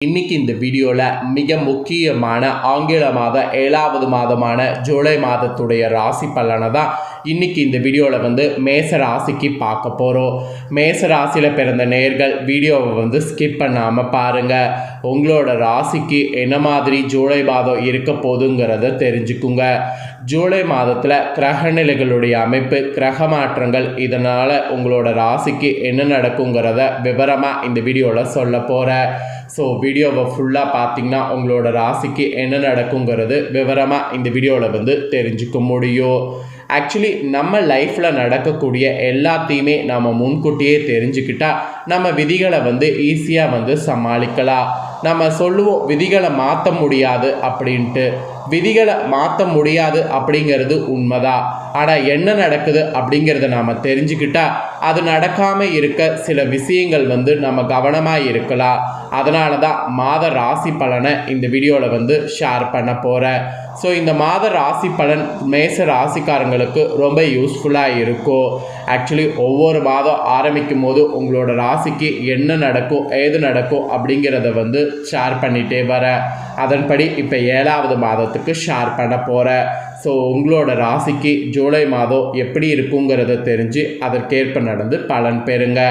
இன்னைக்கு இந்த வீடியோவில் மிக முக்கியமான ஆங்கில மாத ஏழாவது மாதமான ஜூலை மாதத்துடைய ராசி பலனை தான் இன்னைக்கு இந்த வீடியோவில் வந்து மேச ராசிக்கு பார்க்க போகிறோம் மேச ராசியில் பிறந்த நேர்கள் வீடியோவை வந்து ஸ்கிப் பண்ணாமல் பாருங்கள் உங்களோட ராசிக்கு என்ன மாதிரி ஜூலை மாதம் இருக்க போதுங்கிறத தெரிஞ்சுக்குங்க. ஜூலை மாதத்தில் கிரக நிலைகளுடைய அமைப்பு கிரக மாற்றங்கள் இதனால் உங்களோட ராசிக்கு என்ன நடக்குங்கிறத விவரமாக இந்த வீடியோவில் சொல்ல போகிறேன் ஸோ வீடியோவை ஃபுல்லாக பார்த்தீங்கன்னா உங்களோட ராசிக்கு என்ன நடக்குங்கிறது விவரமாக இந்த வீடியோவில் வந்து தெரிஞ்சுக்க முடியும். ஆக்சுவலி நம்ம லைஃப்பில் நடக்கக்கூடிய எல்லாத்தையுமே நம்ம முன்கூட்டியே தெரிஞ்சுக்கிட்டால் நம்ம விதிகளை வந்து ஈஸியாக வந்து சமாளிக்கலாம். நம்ம சொல்லுவோம் விதிகளை மாற்ற முடியாது அப்படின்ட்டு. விதிகளை மாற்ற முடியாது அப்படிங்கிறது உண்மைதான். ஆனால் என்ன நடக்குது அப்படிங்கிறத நாம் தெரிஞ்சுக்கிட்டா அது நடக்காமல் இருக்க சில விஷயங்கள் வந்து நம்ம கவனமாக இருக்கலாம். அதனால தான் மாத ராசி பலனை இந்த வீடியோவில் வந்து ஷேர் பண்ண போகிறேன் ஸோ இந்த மாத ராசி பலன் மேச ராசிக்காரங்களுக்கு ரொம்ப யூஸ்ஃபுல்லாக இருக்கும். ஆக்சுவலி ஒவ்வொரு மாதம் ஆரம்பிக்கும் போது உங்களோட ராசிக்கு என்ன நடக்கும் ஏது நடக்கும் அப்படிங்கிறத வந்து ஷேர் பண்ணிகிட்டே வரேன். அதன்படி இப்போ ஏழாவது மாதத்துக்கு ஷேர் பண்ண போகிறேன் ஸோ உங்களோட ராசிக்கு ஜூலை மாதம் எப்படி இருக்குங்கிறத தெரிஞ்சு அதற்கேற்ப நடந்து பலன் பெறுங்க.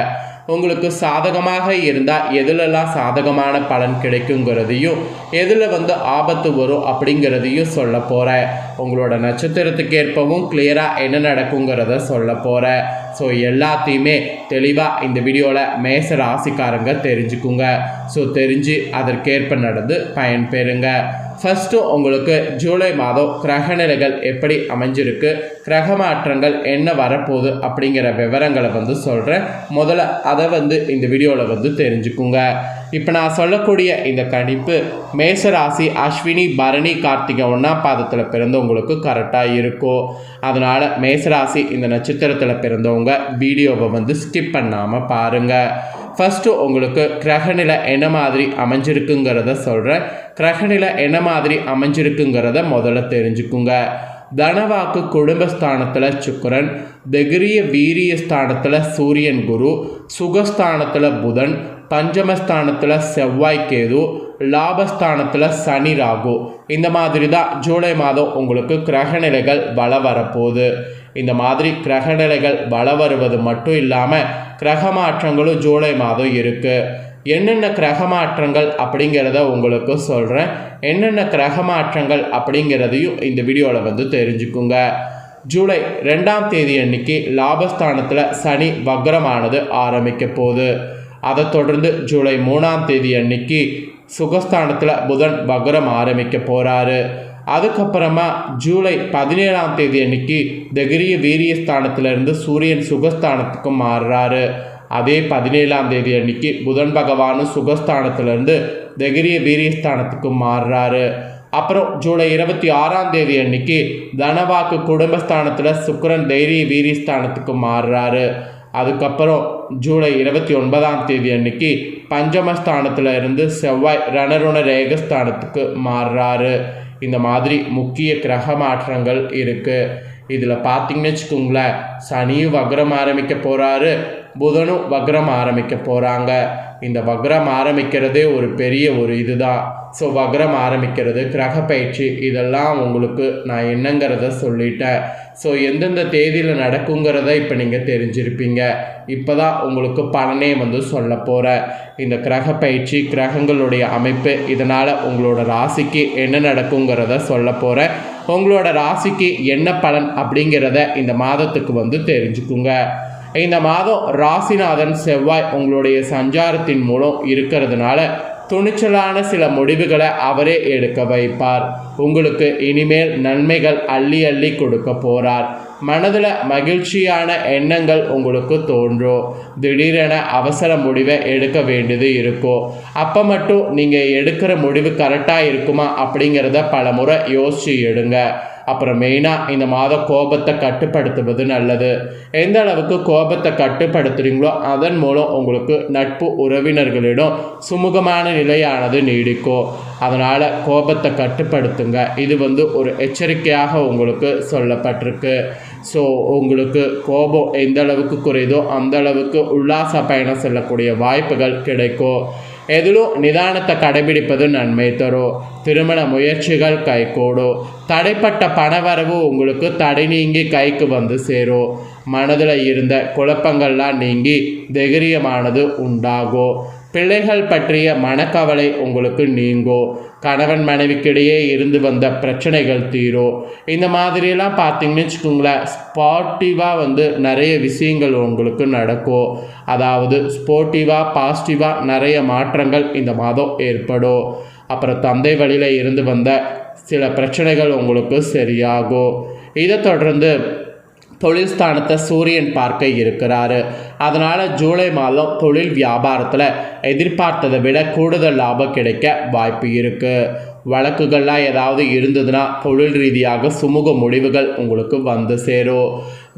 உங்களுக்கு சாதகமாக இருந்தால் எதுலெல்லாம் சாதகமான பலன் கிடைக்குங்கிறதையும் எதில் வந்து ஆபத்து வரும் அப்படிங்கிறதையும் சொல்ல போகிறேன் உங்களோட நட்சத்திரத்துக்கேற்பவும் கிளியராக என்ன நடக்குங்கிறத சொல்ல போகிறேன் ஸோ எல்லாத்தையுமே தெளிவாக இந்த வீடியோவில் மேச ராசிக்காரங்க தெரிஞ்சுக்குங்க. ஸோ தெரிஞ்சு அதற்கேற்ப நடந்து பயன்பெறுங்க ஃபஸ்ட்டு உங்களுக்கு ஜூலை மாதம் கிரகநிலைகள் எப்படி அமைஞ்சிருக்கு கிரக மாற்றங்கள் என்ன வரப்போகுது அப்படிங்கிற விவரங்களை வந்து சொல்கிறேன் முதல்ல அதை வந்து இந்த வீடியோவில் வந்து தெரிஞ்சுக்குங்க. இப்போ நான் சொல்லக்கூடிய இந்த கணிப்பு மேசராசி அஸ்வினி பரணி கார்த்திகை ஒன்றாம் பாதத்தில் பிறந்தவங்களுக்கு கரெக்டாக இருக்கும். அதனால் மேசராசி இந்த நட்சத்திரத்தில் பிறந்தவங்க வீடியோவை வந்து ஸ்கிப் பண்ணாமல் பாருங்கள் ஃபஸ்ட்டு உங்களுக்கு கிரகநிலை என்ன மாதிரி அமைஞ்சிருக்குங்கிறத சொல்கிறேன் கிரகநிலை என்ன மாதிரி அமைஞ்சிருக்குங்கிறத முதல்ல தெரிஞ்சுக்குங்க. தனவாக்கு குடும்பஸ்தானத்தில் சுக்கரன் திகிரிய வீரிய ஸ்தானத்தில் சூரியன் குரு சுகஸ்தானத்தில் புதன் பஞ்சமஸ்தானத்தில் செவ்வாய் கேது லாபஸ்தானத்தில் சனி ராகு. இந்த மாதிரி தான் ஜூலை மாதம் உங்களுக்கு கிரகநிலைகள் வள வரப்போகுது. இந்த மாதிரி கிரகநிலைகள் வள வருவது மட்டும் இல்லாமல் கிரக மாற்றங்களும் ஜூலை மாதம் இருக்குது என்னென்ன கிரக மாற்றங்கள் அப்படிங்கிறத உங்களுக்கு சொல்கிறேன் என்னென்ன கிரக மாற்றங்கள் அப்படிங்கிறதையும் இந்த வீடியோவில் வந்து தெரிஞ்சுக்குங்க. ஜூலை ரெண்டாம் தேதி அன்னைக்கு லாபஸ்தானத்தில் சனி வக்ரமானது ஆரம்பிக்க போகுது. அதை தொடர்ந்து ஜூலை மூணாம் தேதி அன்னைக்கு சுகஸ்தானத்தில் புதன் வக்ரம் ஆரம்பிக்க போகிறாரு அதுக்கப்புறமா ஜூலை பதினேழாம் தேதி அன்னைக்கு தகிரிய வீரியஸ்தானத்திலிருந்து சூரியன் சுகஸ்தானத்துக்கு மாறுறாரு. அதே பதினேழாம் தேதி அன்னைக்கு புதன் பகவானும் சுகஸ்தானத்திலிருந்து தகிரிய வீரியஸ்தானத்துக்கு மாறுறாரு. அப்புறம் ஜூலை இருபத்தி ஆறாம் தேதி அன்னைக்கு தனவாக்கு குடும்பஸ்தானத்தில் சுக்கரன் தைரிய வீரியஸ்தானத்துக்கு மாறுறாரு. அதுக்கப்புறம் ஜூலை இருபத்தி ஒன்பதாம் தேதி அன்னைக்கு பஞ்சமஸ்தானத்தில் இருந்து செவ்வாய் ரணருண ரேகஸ்தானத்துக்கு மாறுறாரு. இந்த மாதிரி முக்கிய கிரக மாற்றங்கள் இருக்குது இதில் பார்த்தீங்கன்னு வச்சுக்கோங்களேன் சனியும் வக்ரம் ஆரம்பிக்க போகிறாரு புதனும் வக்ரம் ஆரம்பிக்க போகிறாங்க இந்த வக்ரம் ஆரம்பிக்கிறதே ஒரு பெரிய ஒரு இதுதான். ஸோ வக்ரம் ஆரம்பிக்கிறது கிரக பயிற்சி இதெல்லாம் உங்களுக்கு நான் என்னங்கிறத சொல்லிட்டேன். ஸோ எந்தெந்த தேதியில் நடக்குங்கிறத இப்போ நீங்கள் தெரிஞ்சிருப்பீங்க. இப்போ தான் உங்களுக்கு பலனே வந்து சொல்ல போகிறேன் இந்த கிரக பயிற்சி கிரகங்களுடைய அமைப்பு இதனால் உங்களோட ராசிக்கு என்ன நடக்குங்கிறத சொல்ல போகிறேன் உங்களோட ராசிக்கு என்ன பலன் அப்படிங்கிறத இந்த மாதத்துக்கு வந்து தெரிஞ்சுக்குங்க. இந்த மாதம் ராசிநாதன் செவ்வாய் உங்களுடைய சஞ்சாரத்தின் மூலம் இருக்கிறதுனால துணிச்சலான சில முடிவுகளை அவரே எடுக்க வைப்பார். உங்களுக்கு இனிமேல் நன்மைகள் அள்ளி அள்ளி கொடுக்க போகிறார் மனதில் மகிழ்ச்சியான எண்ணங்கள் உங்களுக்கு தோன்றும். திடீரென அவசர முடிவை எடுக்க வேண்டியது இருக்கும். அப்போ மட்டும் நீங்கள் எடுக்கிற முடிவு கரெக்டாக இருக்குமா அப்படிங்கிறத பல முறை எடுங்க. அப்புறம் மெயினாக இந்த மாதம் கோபத்தை கட்டுப்படுத்துவது நல்லது. எந்த அளவுக்கு கோபத்தை கட்டுப்படுத்துகிறீங்களோ அதன் மூலம் உங்களுக்கு நட்பு உறவினர்களிடம் சுமூகமான நிலையானது நீடிக்கும். அதனால் கோபத்தை கட்டுப்படுத்துங்க. இது வந்து ஒரு எச்சரிக்கையாக உங்களுக்கு சொல்லப்பட்டிருக்கு. ஸோ உங்களுக்கு கோபம் எந்த அளவுக்கு குறையுதோ அந்த அளவுக்கு உல்லாச பயணம் செல்லக்கூடிய வாய்ப்புகள் கிடைக்கும். எதிலும் நிதானத்தை கடைபிடிப்பது நன்மை தரும் திருமண முயற்சிகள் கைகூடும் தடைப்பட்ட பணவரவு உங்களுக்கு தடை நீங்கி கைக்கு வந்து சேரும் மனதில் இருந்த குழப்பங்கள்லாம் நீங்கி தைரியமானது உண்டாகும் பிள்ளைகள் பற்றிய மனக்கவலை உங்களுக்கு நீங்கும் கணவன் மனைவிக்கிடையே இருந்து வந்த பிரச்சனைகள் தீரும் இந்த மாதிரியெல்லாம் பார்த்தீங்கன்னு வச்சுக்கோங்களேன் ஸ்பாட்டிவாக வந்து நிறைய விஷயங்கள் உங்களுக்கு நடக்கும் அதாவது ஸ்போர்ட்டிவாக பாசிட்டிவாக நிறைய மாற்றங்கள் இந்த மாதம் ஏற்படும் அப்புறம் தந்தை வழியில் இருந்து வந்த சில பிரச்சனைகள் உங்களுக்கு சரியாகும் இதை தொடர்ந்து தொழில் ஸ்தானத்தை சூரியன் பார்க்க இருக்கிறாரு. அதனால் ஜூலை மாதம் தொழில் வியாபாரத்தில் எதிர்பார்த்ததை விட கூடுதல் லாபம் கிடைக்க வாய்ப்பு இருக்குது வழக்குகள்லாம் ஏதாவது இருந்ததுன்னா தொழில் ரீதியாக சுமூக முடிவுகள் உங்களுக்கு வந்து சேரும்.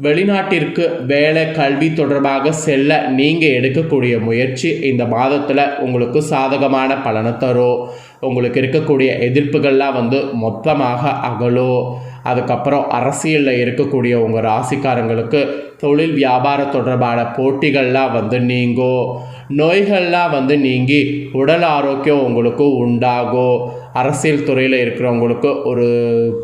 வெளிநாட்டிற்கு வேலை கல்வி தொடர்பாக செல்ல நீங்கள் எடுக்கக்கூடிய முயற்சி இந்த மாதத்தில் உங்களுக்கு சாதகமான பலனை தரும். உங்களுக்கு இருக்கக்கூடிய எதிர்ப்புகள்லாம் வந்து மொத்தமாக அகலும். அதுக்கப்புறம் அரசியலில் இருக்கக்கூடிய உங்கள் ராசிக்காரங்களுக்கு தொழில் வியாபார தொடர்பான போட்டிகள்லாம் வந்து நீங்கும் நோய்கள்லாம் வந்து நீங்கி உடல் ஆரோக்கியம் உங்களுக்கு உண்டாகும் அரசியல் துறையில் இருக்கிறவங்களுக்கு ஒரு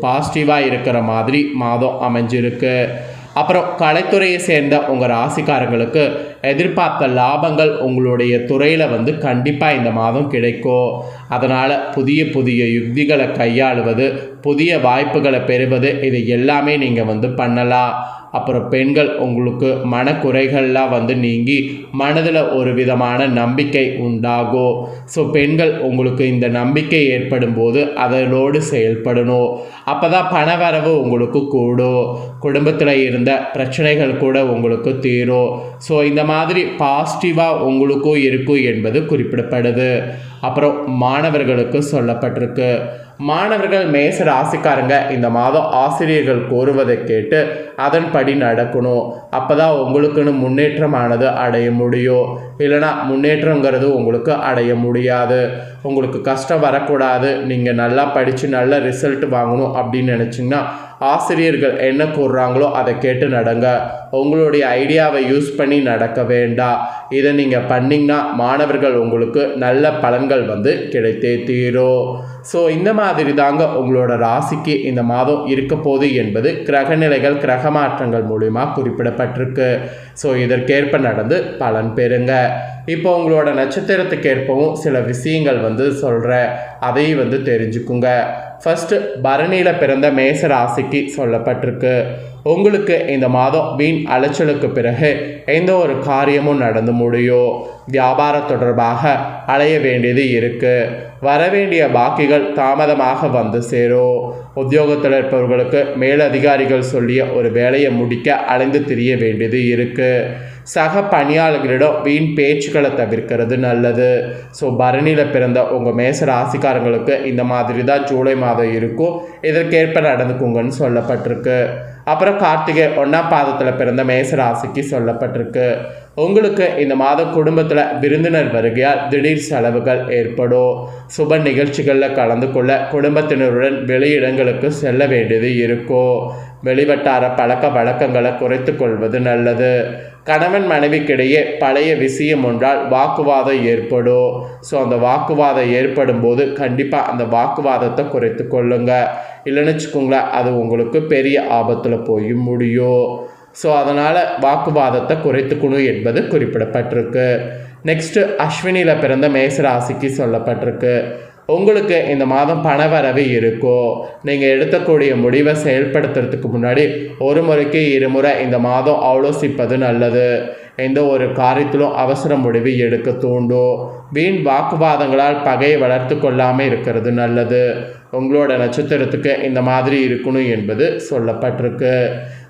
பாசிட்டிவாக இருக்கிற மாதிரி மாதம் அமைஞ்சிருக்கு. அப்புறம் கலைத்துறையை சேர்ந்த உங்கள் ராசிக்காரங்களுக்கு எதிர்பார்த்த லாபங்கள் உங்களுடைய துறையில் வந்து கண்டிப்பாக இந்த மாதம் கிடைக்கும். அதனால் புதிய புதிய யுக்திகளை கையாளுவது புதிய வாய்ப்புகளை பெறுவது இது எல்லாமே நீங்கள் வந்து பண்ணலாம். அப்புறம் பெண்கள் உங்களுக்கு மனக்குறைகள்லாம் வந்து நீங்கி மனதில் ஒரு விதமான நம்பிக்கை உண்டாகும் ஸோ பெண்கள் உங்களுக்கு இந்த நம்பிக்கை ஏற்படும் போது அதனோடு செயல்படணும். அப்போ தான் பணவரவு உங்களுக்கு கூடும் குடும்பத்தில் இருந்த பிரச்சனைகள் கூட உங்களுக்கு தீரும் ஸோ இந்த மாதிரி பாசிட்டிவாக உங்களுக்கும் இருக்கும் என்பது குறிப்பிடப்படுது. அப்புறம் மாணவர்களுக்கு சொல்லப்பட்டிருக்கு. மாணவர்கள் மேச ராசிக்காரங்க இந்த மாதம் ஆசிரியர்கள் கோருவதை கேட்டு அதன்படி நடக்கணும். அப்போ தான் உங்களுக்குன்னு முன்னேற்றமானது அடைய முடியும். இல்லைனா முன்னேற்றங்கிறது உங்களுக்கு அடைய முடியாது. உங்களுக்கு கஷ்டம் வரக்கூடாது. நீங்கள் நல்லா படித்து நல்ல ரிசல்ட் வாங்கணும் அப்படின்னு நினச்சிங்கன்னா ஆசிரியர்கள் என்ன கூறுறாங்களோ அதை கேட்டு நடங்க. உங்களுடைய ஐடியாவை யூஸ் பண்ணி நடக்க வேண்டாம். இதை நீங்கள் பண்ணிங்கன்னா மாணவர்கள் உங்களுக்கு நல்ல பலன்கள் வந்து கிடைத்தே தீரும். ஸோ இந்த மாதிரி தாங்க உங்களோட ராசிக்கு இந்த மாதம் இருக்க போகுது என்பது கிரகநிலைகள் கிரக மாற்றங்கள் மூலிமா குறிப்பிடப்பட்டிருக்கு. ஸோ இதற்கேற்ப நடந்து பலன் பெறுங்க. இப்போ உங்களோட நட்சத்திரத்துக்கேற்பவும் சில விஷயங்கள் வந்து சொல்கிறேன் அதையும் வந்து தெரிஞ்சுக்குங்க. ஃபஸ்ட்டு பரணியில் பிறந்த மேச ராசிக்கு சொல்லப்பட்டிருக்கு. உங்களுக்கு இந்த மாதம் வீண் அலைச்சலுக்கு பிறகு எந்த ஒரு காரியமும் நடந்து முடியும். வியாபாரம் தொடர்பாக அலைய வேண்டியது இருக்குது வரவேண்டிய பாக்கிகள் தாமதமாக வந்து சேரும் உத்தியோகத்தில் இருப்பவர்களுக்கு மேலதிகாரிகள் சொல்லிய ஒரு வேலையை முடிக்க அலைந்து திரிய வேண்டியது இருக்குது சக பணியாளர்களிடம் வீண் பேச்சுக்களை தவிர்க்கிறது நல்லது. ஸோ பரணியில் பிறந்த உங்கள் மேச ராசிக்காரங்களுக்கு இந்த மாதிரி தான் ஜூலை மாதம் இருக்கும். இதற்கேற்ப நடந்துக்குங்கன்னு சொல்லப்பட்டிருக்கு. அப்புறம் கார்த்திகை ஒன்றாம் பாதத்தில் பிறந்த மேச ராசிக்கு சொல்லப்பட்டிருக்கு. உங்களுக்கு இந்த மாதம் குடும்பத்தில் விருந்தினர் வருகையால் திடீர் செலவுகள் ஏற்படும். சுப நிகழ்ச்சிகளில் கலந்து கொள்ள குடும்பத்தினருடன் வெளியிடங்களுக்கு செல்ல வேண்டியது இருக்கும். வெளிவட்டார பழக்க வழக்கங்களை குறைத்து கொள்வது நல்லது. கணவன் மனைவிக்கிடையே பழைய விஷயம் ஒன்றால் வாக்குவாதம் ஏற்படும். ஸோ அந்த வாக்குவாதம் ஏற்படும் போது கண்டிப்பாக அந்த வாக்குவாதத்தை குறைத்து கொள்ளுங்க. இல்லைன்னு வச்சுக்கோங்களேன் அது உங்களுக்கு பெரிய ஆபத்தில் போய் முடியும். ஸோ அதனால் வாக்குவாதத்தை குறைத்துக்கணும் என்பது குறிப்பிடப்பட்டிருக்கு. நெக்ஸ்ட்டு அஸ்வினியில் பிறந்த மேசராசிக்கு சொல்லப்பட்டிருக்கு. உங்களுக்கு இந்த மாதம் பணவரவு இருக்கோ நீங்கள் எடுத்தக்கூடிய முடிவை செயல்படுத்துறதுக்கு முன்னாடி ஒரு முறைக்கு இருமுறை இந்த மாதம் ஆலோசிப்பது நல்லது. எந்த ஒரு காரியத்திலும் அவசர முடிவு எடுக்க தூண்டும். வீண் வாக்குவாதங்களால் பகையை வளர்த்து கொள்ளாமல் இருக்கிறது நல்லது. உங்களோட நட்சத்திரத்துக்கு இந்த மாதிரி இருக்கணும் என்பது சொல்லப்பட்டிருக்கு.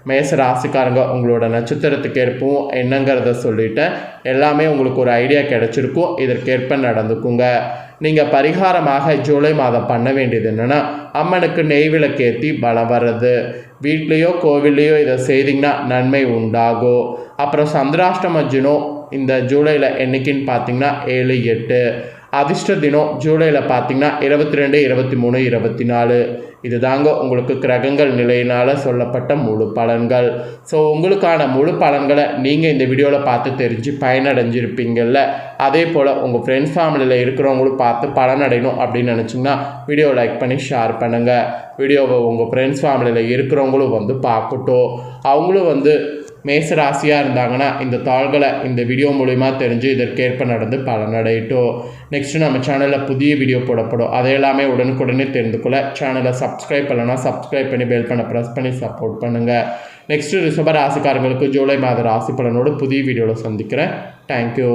மேச ராசிக்காரங்க உங்களோட நட்சத்திரத்துக்கு ஏற்பவும் என்னங்கிறத சொல்லிவிட்டேன் எல்லாமே உங்களுக்கு ஒரு ஐடியா கிடச்சிருக்கும். இதற்கேற்ப நடந்துக்குங்க. நீங்கள் பரிகாரமாக ஜூலை மாதம் பண்ண வேண்டியது என்னென்னா அம்மனுக்கு நெய் விளக்கேற்றி பலம் வர்றது. வீட்லேயோ கோவில்லையோ இதை செய்திங்கன்னா நன்மை உண்டாகும் அப்புறம் சந்திராஷ்டம தினம் இந்த ஜூலையில் என்னைக்குன்னு பார்த்தீங்கன்னா ஏழு எட்டு. அதிர்ஷ்ட தினம் ஜூலையில் பார்த்தீங்கன்னா இருபத்தி ரெண்டு இருபத்தி மூணு இருபத்தி நாலு இது தாங்க உங்களுக்கு கிரகங்கள் நிலையினால் சொல்லப்பட்ட முழு பலன்கள். ஸோ உங்களுக்கான முழு பலன்களை நீங்கள் இந்த வீடியோவில் பார்த்து தெரிஞ்சு பயனடைஞ்சிருப்பீங்கள்ல அதே போல் உங்கள் ஃப்ரெண்ட்ஸ் ஃபேமிலியில் இருக்கிறவங்களும் பார்த்து பலனடையணும் அப்படின்னு நினச்சிங்கன்னா வீடியோ லைக் பண்ணி ஷேர் பண்ணுங்கள் வீடியோவை உங்கள் ஃப்ரெண்ட்ஸ் ஃபேமிலியில் இருக்கிறவங்களும் வந்து பார்க்கட்டும். அவங்களும் வந்து மேச ராசியாக இருந்தாங்கன்னா இந்த தாள்களை இந்த வீடியோ மூலிமா தெரிஞ்சு இதற்கேற்ப நடந்து பலனடையட்டும் நெக்ஸ்ட்டு நம்ம சேனலில் புதிய வீடியோ போடப்படும். அதையெல்லாமே உடனுக்குடனே தெரிந்து கொள்ள சேனலை சப்ஸ்கிரைப் பண்ணலன்னா சப்ஸ்கிரைப் பண்ணி பெல் பண்ண ப்ரெஸ் பண்ணி சப்போர்ட் பண்ணுங்கள் நெக்ஸ்ட்டு ரிஷப ராசிக்காரங்களுக்கு ஜூலை மாத ராசி பலனோடு புதிய வீடியோவில் சந்திக்கிறேன். தேங்க்யூ